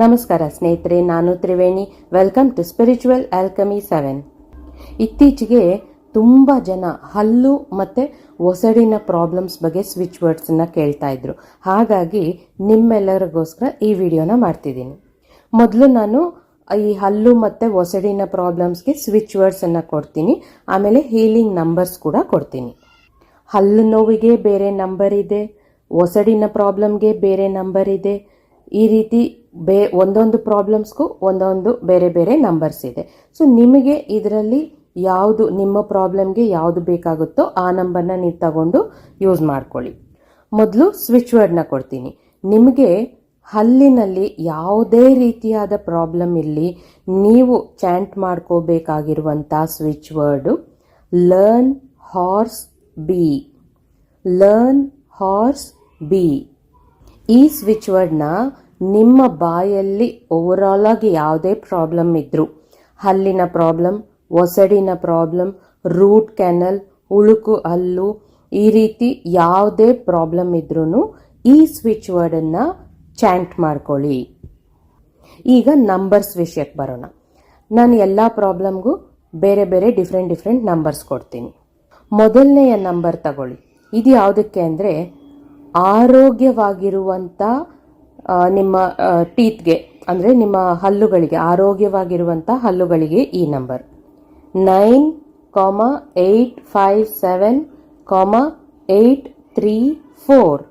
ನಮಸ್ಕಾರ ಸ್ನೇಹಿತರೆ, ನಾನು Triveni. Welcome to spiritual alchemy seven ಇತ್ತೀಚೆಗೆ ತುಂಬ ಜನ ಹಲ್ಲು ಮತ್ತು ಒಸಡಿನ ಪ್ರಾಬ್ಲಮ್ಸ್ ಬಗ್ಗೆ ಸ್ವಿಚ್ ವರ್ಡ್ಸನ್ನ ಕೇಳ್ತಾ ಇದ್ರು. ಹಾಗಾಗಿ ನಿಮ್ಮೆಲ್ಲರಿಗೋಸ್ಕರ ಈ ವಿಡಿಯೋನ ಮಾಡ್ತಿದ್ದೀನಿ. ಮೊದಲು ನಾನು ಈ ಹಲ್ಲು ಮತ್ತು ಒಸಡಿನ ಪ್ರಾಬ್ಲಮ್ಸ್ಗೆ ಸ್ವಿಚ್ ವರ್ಡ್ಸನ್ನು ಕೊಡ್ತೀನಿ. ಆಮೇಲೆ ಹೀಲಿಂಗ್ ನಂಬರ್ಸ್ ಕೂಡ ಕೊಡ್ತೀನಿ. ಹಲ್ಲು ನೋವಿಗೆ ಬೇರೆ ನಂಬರ್ ಇದೆ, ಒಸಡಿನ ಪ್ರಾಬ್ಲಮ್ಗೆ ಬೇರೆ ನಂಬರ್ ಇದೆ ಈ ರೀತಿ ಬೇ ಒಂದೊಂದು ಪ್ರಾಬ್ಲಮ್ಸ್ಗೂ ಒಂದೊಂದು ಬೇರೆ ಬೇರೆ ನಂಬರ್ಸ್ ಇದೆ. ಸೊ ನಿಮಗೆ ಇದರಲ್ಲಿ ಯಾವುದು ನಿಮ್ಮ ಪ್ರಾಬ್ಲಮ್ಗೆ ಯಾವುದು ಬೇಕಾಗುತ್ತೋ ಆ ನಂಬರ್ನ ನೀವು ತಗೊಂಡು ಯೂಸ್ ಮಾಡ್ಕೊಳ್ಳಿ. ಮೊದಲು ಸ್ವಿಚ್ ವರ್ಡ್ನ ಕೊಡ್ತೀನಿ. ನಿಮಗೆ ಹಲ್ಲಿನಲ್ಲಿ ಯಾವುದೇ ರೀತಿಯಾದ ಪ್ರಾಬ್ಲಮ್ ಇಲ್ಲಿ ನೀವು chant ಮಾಡ್ಕೋಬೇಕಾಗಿರುವಂಥ switch word learn horse B learn horse B ಈ ಸ್ವಿಚ್ ವರ್ಡ್ನ ನಿಮ್ಮ ಬಾಯಲ್ಲಿ ಓವರಾಲ್ ಆಗಿ ಯಾವುದೇ ಪ್ರಾಬ್ಲಮ್ ಇದ್ದರೂ ಹಲ್ಲಿನ ಪ್ರಾಬ್ಲಮ್ ಒಸಡಿನ ಪ್ರಾಬ್ಲಮ್ ರೂಟ್ ಕ್ಯಾನಲ್ ಉಳುಕು, ಹಲ್ಲು, ಈ ರೀತಿ ಯಾವುದೇ ಪ್ರಾಬ್ಲಮ್ ಇದ್ರೂ ಈ ಸ್ವಿಚ್ ವರ್ಡನ್ನು ಚಾಂಟ್ ಮಾಡ್ಕೊಳ್ಳಿ. ಈಗ ನಂಬರ್ಸ್ ವಿಷಯಕ್ಕೆ ಬರೋಣ. ನಾನು ಎಲ್ಲ ಪ್ರಾಬ್ಲಮ್ಗೂ ಬೇರೆ ಬೇರೆ ಡಿಫ್ರೆಂಟ್ ಡಿಫ್ರೆಂಟ್ ನಂಬರ್ಸ್ ಕೊಡ್ತೀನಿ. ಮೊದಲನೆಯ ನಂಬರ್ ತಗೊಳ್ಳಿ. ಇದು ಯಾವುದಕ್ಕೆ ಅಂದರೆ ಆರೋಗ್ಯವಾಗಿರುವಂಥ ನಿಮ್ಮ ಟೀತ್ಗೆ, ಅಂದರೆ ನಿಮ್ಮ ಹಲ್ಲುಗಳಿಗೆ ಆರೋಗ್ಯವಾಗಿರುವಂಥ ಹಲ್ಲುಗಳಿಗೆ ಈ number nine comma eight five seven comma eight three four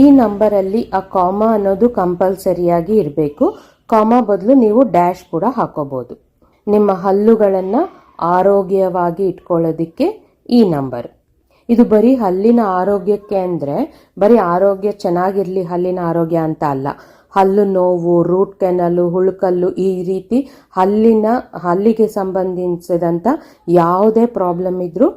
ಈ ನಂಬರಲ್ಲಿ ಆ ಕಾಮ ಅನ್ನೋದು ಕಂಪಲ್ಸರಿಯಾಗಿ ಇರಬೇಕು. ಕಾಮ ಬದಲು ನೀವು ಡ್ಯಾಶ್ ಕೂಡ ಹಾಕೋಬಹುದು ನಿಮ್ಮ ಹಲ್ಲುಗಳನ್ನು ಆರೋಗ್ಯವಾಗಿ ಇಟ್ಕೊಳ್ಳೋದಿಕ್ಕೆ ಈ ನಂಬರ್ ಇದು ಬರೀ ಹಲ್ಲಿನ ಆರೋಗ್ಯಕ್ಕೆ ಅಂದರೆ ಬರೀ ಆರೋಗ್ಯ ಚೆನ್ನಾಗಿರಲಿ ಹಲ್ಲಿನ ಆರೋಗ್ಯ ಅಂತ ಅಲ್ಲ. ಹಲ್ಲು, ನೋವು ರೂಟ್ ಕೆನಲು ಹುಳುಕಲ್ಲು ಈ ರೀತಿ ಹಲ್ಲಿನ, ಹಲ್ಲಿಗೆ ಸಂಬಂಧಿಸಿದಂಥ ಯಾವುದೇ ಪ್ರಾಬ್ಲಮ್ ಇದ್ದರೂ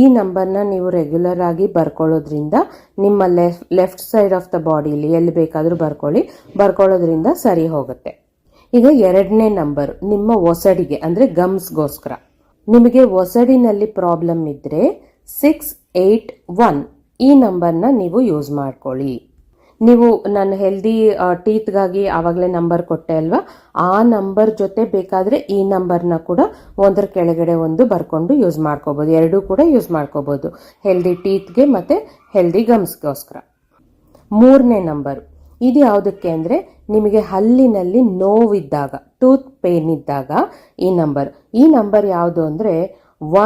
ಈ ನಂಬರ್ನ ನೀವು ರೆಗ್ಯುಲರ್ ಆಗಿ ಬರ್ಕೊಳ್ಳೋದ್ರಿಂದ ನಿಮ್ಮ left left side of the ಬಾಡಿಲಿ ಎಲ್ಲಿ ಬೇಕಾದರೂ ಬರ್ಕೊಳ್ಳಿ. ಬರ್ಕೊಳ್ಳೋದ್ರಿಂದ ಸರಿ ಹೋಗುತ್ತೆ. ಈಗ ಎರಡನೇ ನಂಬರ್ ನಿಮ್ಮ ಒಸಡಿಗೆ ಅಂದರೆ ಗಮ್ಸ್ಗೋಸ್ಕರ ನಿಮಗೆ ಒಸಡಿನಲ್ಲಿ ಪ್ರಾಬ್ಲಮ್ ಇದ್ದರೆ ಸಿಕ್ಸ್ ಏಯ್ಟ್ ಒನ್ ಈ ನಂಬರ್ನ ನೀವು ಯೂಸ್ ಮಾಡ್ಕೊಳ್ಳಿ. ನೀವು ನನ್ನ ಹೆಲ್ದಿ ಟೀತ್ಗಾಗಿ ಆವಾಗಲೇ ನಂಬರ್ ಕೊಟ್ಟೆ ಅಲ್ವಾ? ಆ ನಂಬರ್ ಜೊತೆ ಬೇಕಾದರೆ ಈ ನಂಬರ್ನ ಕೂಡ ಒಂದರ ಕೆಳಗಡೆ ಒಂದು ಬರ್ಕೊಂಡು ಯೂಸ್ ಮಾಡ್ಕೋಬೋದು. ಎರಡೂ ಕೂಡ ಯೂಸ್ ಮಾಡ್ಕೋಬೋದು. ಹೆಲ್ದಿ ಟೀತ್ಗೆ ಮತ್ತು ಹೆಲ್ದಿ ಗಮ್ಸ್ಗೋಸ್ಕರ. ಮೂರನೇ ನಂಬರು. ಇದು ಯಾವುದಕ್ಕೆ ಅಂದರೆ ನಿಮಗೆ ಹಲ್ಲಿನಲ್ಲಿ ನೋವಿದ್ದಾಗ, ಟೂತ್ ಪೇನ್ ಇದ್ದಾಗ ಈ ನಂಬರ್. ಈ ನಂಬರ್ ಯಾವುದು ಅಂದರೆ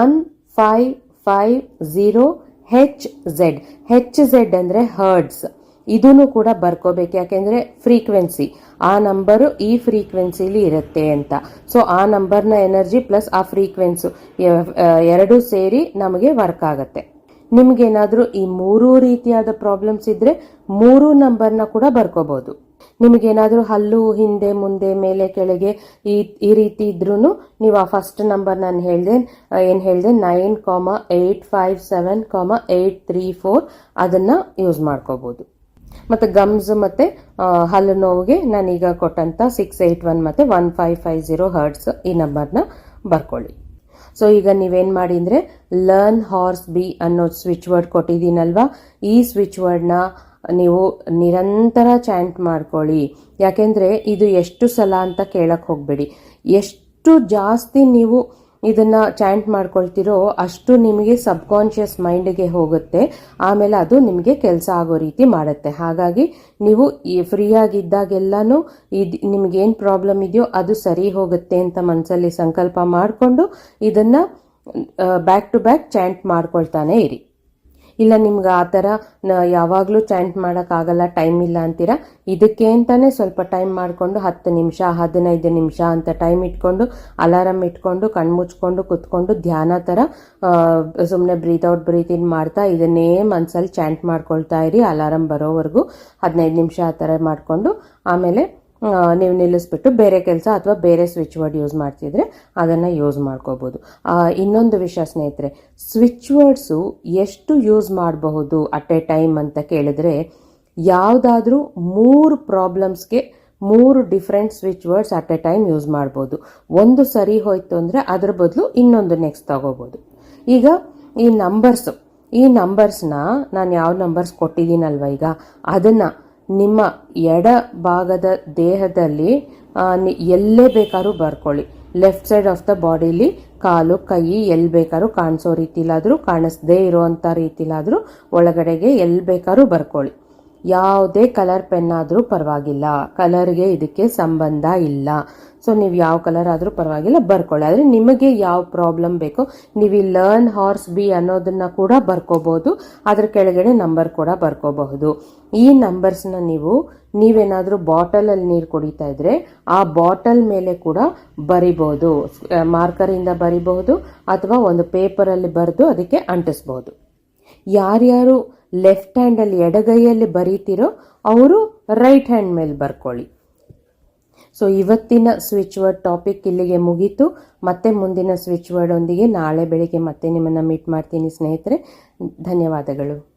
one five five zero H Z H Z ಅಂದರೆ ಹರ್ಡ್ಸ್ ಇದನ್ನು ಕೂಡ ಬರ್ಕೋಬೇಕು. ಯಾಕೆಂದರೆ ಫ್ರೀಕ್ವೆನ್ಸಿ ಆ ನಂಬರು ಈ ಫ್ರೀಕ್ವೆನ್ಸಿಲಿ ಇರುತ್ತೆ ಅಂತ. ಸೊ ಆ ನಂಬರ್ನ ಎನರ್ಜಿ ಪ್ಲಸ್ ಆ ಫ್ರೀಕ್ವೆನ್ಸು ಎರಡೂ ಸೇರಿ ನಮಗೆ ವರ್ಕ್ ಆಗುತ್ತೆ. ನಿಮಗೇನಾದರೂ ಈ ಮೂರೂ ರೀತಿಯಾದ ಪ್ರಾಬ್ಲಮ್ಸ್ ಇದ್ದರೆ ಮೂರು ನಂಬರ್ನ ಕೂಡ ಬರ್ಕೋಬೋದು. ನಿಮಗೇನಾದರೂ ಹಲ್ಲು ಹಿಂದೆ ಮುಂದೆ ಮೇಲೆ ಕೆಳಗೆ ಈ ಈ ರೀತಿ ಇದ್ರೂ ನೀವು ಆ ಫಸ್ಟ್ ನಂಬರ್ ನಾನು ಹೇಳಿದೆ ಏನು ಹೇಳಿದೆ nine comma eight five seven comma eight three four ಅದನ್ನು ಯೂಸ್ ಮಾಡ್ಕೋಬೋದು. ಮತ್ತು ಗಮ್ಸ್ ಮತ್ತು ಹಲ್ಲು ನೋವಿಗೆ ನಾನೀಗ ಕೊಟ್ಟಂಥ ಸಿಕ್ಸ್ ಏಯ್ಟ್ ಒನ್ ಮತ್ತು one five five zero hertz ಈ ನಂಬರ್ನ ಬರ್ಕೊಳ್ಳಿ. ಸೊ ಈಗ ನೀವೇನು ಮಾಡಿ ಅಂದರೆ ಲರ್ನ್ ಹಾರ್ಸ್ ಬಿ ಅನ್ನೋ ಸ್ವಿಚ್ ವರ್ಡ್ ಕೊಟ್ಟಿದ್ದೀನಲ್ವಾ? ಈ ಸ್ವಿಚ್ ವರ್ಡ್ನ ನೀವು ನಿರಂತರ ಚಾಂಟ್ ಮಾಡ್ಕೊಳ್ಳಿ. ಯಾಕೆಂದರೆ ಇದು ಎಷ್ಟು ಸಲ ಅಂತ ಕೇಳಕ್ಕೆ ಹೋಗಬೇಡಿ. ಎಷ್ಟು ಜಾಸ್ತಿ ನೀವು ಇದನ್ನು ಚಾಂಟ್ ಮಾಡ್ಕೊಳ್ತಿರೋ ಅಷ್ಟು ನಿಮಗೆ ಸಬ್ಕಾನ್ಷಿಯಸ್ ಮೈಂಡ್ಗೆ ಹೋಗುತ್ತೆ. ಆಮೇಲೆ ಅದು ನಿಮಗೆ ಕೆಲಸ ಆಗೋ ರೀತಿ ಮಾಡುತ್ತೆ. ಹಾಗಾಗಿ ನೀವು ಈ ಫ್ರೀಯಾಗಿದ್ದಾಗೆಲ್ಲನೂ ಇದು ನಿಮಗೇನು ಪ್ರಾಬ್ಲಮ್ ಇದೆಯೋ ಅದು ಸರಿ ಹೋಗುತ್ತೆ ಅಂತ ಮನಸ್ಸಲ್ಲಿ ಸಂಕಲ್ಪ ಮಾಡಿಕೊಂಡು ಇದನ್ನು ಬ್ಯಾಕ್ ಟು ಬ್ಯಾಕ್ ಚಾಂಟ್ ಮಾಡ್ಕೊಳ್ತಾನೆ ಇರಿ. ಇಲ್ಲ, ನಿಮ್ಗೆ ಆ ಥರ ಯಾವಾಗಲೂ ಚಾಂಟ್ ಮಾಡೋಕ್ಕಾಗಲ್ಲ ಟೈಮ್ ಇಲ್ಲ ಅಂತೀರಾ? ಇದಕ್ಕೆ ಅಂತಾನೆ ಸ್ವಲ್ಪ ಟೈಮ್ ಮಾಡಿಕೊಂಡು ಹತ್ತು ನಿಮಿಷ, ಹದಿನೈದು ನಿಮಿಷ ಅಂತ ಟೈಮ್ ಇಟ್ಕೊಂಡು ಅಲಾರಮ್ ಇಟ್ಕೊಂಡು ಕಣ್ಮುಚ್ಕೊಂಡು ಕುತ್ಕೊಂಡು ಧ್ಯಾನ ಥರ ಸುಮ್ಮನೆ ಬ್ರೀತ್ ಔಟ್ ಬ್ರೀತ್ ಇನ್ ಮಾಡ್ತಾ ಇದನ್ನೇ ಮನಸ್ಸಲ್ಲಿ ಚಾಂಟ್ ಮಾಡ್ಕೊಳ್ತಾ ಇರಿ ಅಲಾರಮ್ ಬರೋವರೆಗೂ ಹದಿನೈದು ನಿಮಿಷ ಆ ಥರ ಮಾಡಿಕೊಂಡು, ಆಮೇಲೆ ನೀವು ನಿಲ್ಲಿಸ್ಬಿಟ್ಟು ಬೇರೆ ಕೆಲಸ ಅಥವಾ ಬೇರೆ ಸ್ವಿಚ್ ವರ್ಡ್ ಯೂಸ್ ಮಾಡ್ತಿದ್ರೆ ಅದನ್ನು ಯೂಸ್ ಮಾಡ್ಕೋಬೋದು. ಇನ್ನೊಂದು ವಿಷಯ ಸ್ನೇಹಿತರೆ ಸ್ವಿಚ್ ವರ್ಡ್ಸು ಎಷ್ಟು ಯೂಸ್ ಮಾಡಬಹುದು ಅಟ್ ಎ ಟೈಮ್ ಅಂತ ಕೇಳಿದ್ರೆ, ಯಾವುದಾದ್ರೂ ಮೂರು ಪ್ರಾಬ್ಲಮ್ಸ್ಗೆ ಮೂರು different switch words at a time use ಮಾಡ್ಬೋದು. ಒಂದು ಸರಿ ಹೋಯ್ತು ಅಂದರೆ ಅದ್ರ ಬದಲು ಇನ್ನೊಂದು ನೆಕ್ಸ್ಟ್ ತಗೋಬೋದು. ಈಗ ಈ ನಂಬರ್ಸು ಈ ನಂಬರ್ಸ್ನ ನಾನು ಯಾವ ನಂಬರ್ಸ್ ಕೊಟ್ಟಿದ್ದೀನಲ್ವ ಈಗ, ಅದನ್ನು ನಿಮ್ಮ ಎಡ ಭಾಗದ ದೇಹದಲ್ಲಿ ಎಲ್ಲೇ ಬೇಕಾದ್ರೂ ಬರ್ಕೊಳ್ಳಿ. ಲೆಫ್ಟ್ ಸೈಡ್ ಆಫ್ ದ ಬಾಡಿಲಿ ಕಾಲು, ಕೈ, ಎಲ್ಲಿ ಬೇಕಾದ್ರೂ ಕಾಣಿಸೋ ರೀತಿಲಾದರೂ, ಕಾಣಿಸ್ದೇ ಇರುವಂಥ ರೀತಿಲಾದರೂ, ಒಳಗಡೆಗೆ ಎಲ್ಲಿ ಬೇಕಾದ್ರೂ ಬರ್ಕೊಳ್ಳಿ. ಯಾವುದೇ ಕಲರ್ ಪೆನ್ ಆದರೂ ಪರವಾಗಿಲ್ಲ. ಕಲರ್ಗೆ ಇದಕ್ಕೆ ಸಂಬಂಧ ಇಲ್ಲ. ಸೊ ನೀವು ಯಾವ ಕಲರ್ ಆದರೂ ಪರವಾಗಿಲ್ಲ, ಬರ್ಕೊಳ್ಳಿ. ಆದರೆ ನಿಮಗೆ ಯಾವ ಪ್ರಾಬ್ಲಮ್ ಬೇಕೋ, ನೀವು ಈ ಲರ್ನ್ ಹಾರ್ಸ್ ಬಿ ಅನ್ನೋದನ್ನ ಕೂಡ ಬರ್ಕೋಬಹುದು ಅದ್ರ ಕೆಳಗಡೆ ನಂಬರ್ ಕೂಡ ಬರ್ಕೋಬಹುದು. ಈ ನಂಬರ್ಸ್ನ ನೀವು, ನೀವೇನಾದರೂ ಬಾಟಲಲ್ಲಿ ನೀರು ಕುಡಿತಾ ಇದ್ರೆ, ಆ ಬಾಟಲ್ ಮೇಲೆ ಕೂಡ ಬರಿಬಹುದು ಮಾರ್ಕರಿಂದ ಬರಿಬಹುದು, ಅಥವಾ ಒಂದು ಪೇಪರಲ್ಲಿ ಬರೆದು ಅದಕ್ಕೆ ಅಂಟಿಸ್ಬೋದು. ಯಾರ್ಯಾರು ಲೆಫ್ಟ್ ಹ್ಯಾಂಡಲ್ಲಿ ಎಡಗೈಯಲ್ಲಿ ಬರೀತಿರೋ ಅವರು ರೈಟ್ ಹ್ಯಾಂಡ್ ಮೇಲೆ ಬರ್ಕೊಳ್ಳಿ. ಸೊ ಇವತ್ತಿನ ಸ್ವಿಚ್ ವರ್ಡ್ ಟಾಪಿಕ್ ಇಲ್ಲಿಗೆ ಮುಗೀತು. ಮತ್ತೆ ಮುಂದಿನ ಸ್ವಿಚ್ ವರ್ಡ್ ಒಂದಿಗೆ ನಾಳೆ ಬೆಳಿಗ್ಗೆ ಮತ್ತೆ ನಿಮ್ಮನ್ನು ಮೀಟ್ ಮಾಡ್ತೀನಿ ಸ್ನೇಹಿತರೆ. ಧನ್ಯವಾದಗಳು.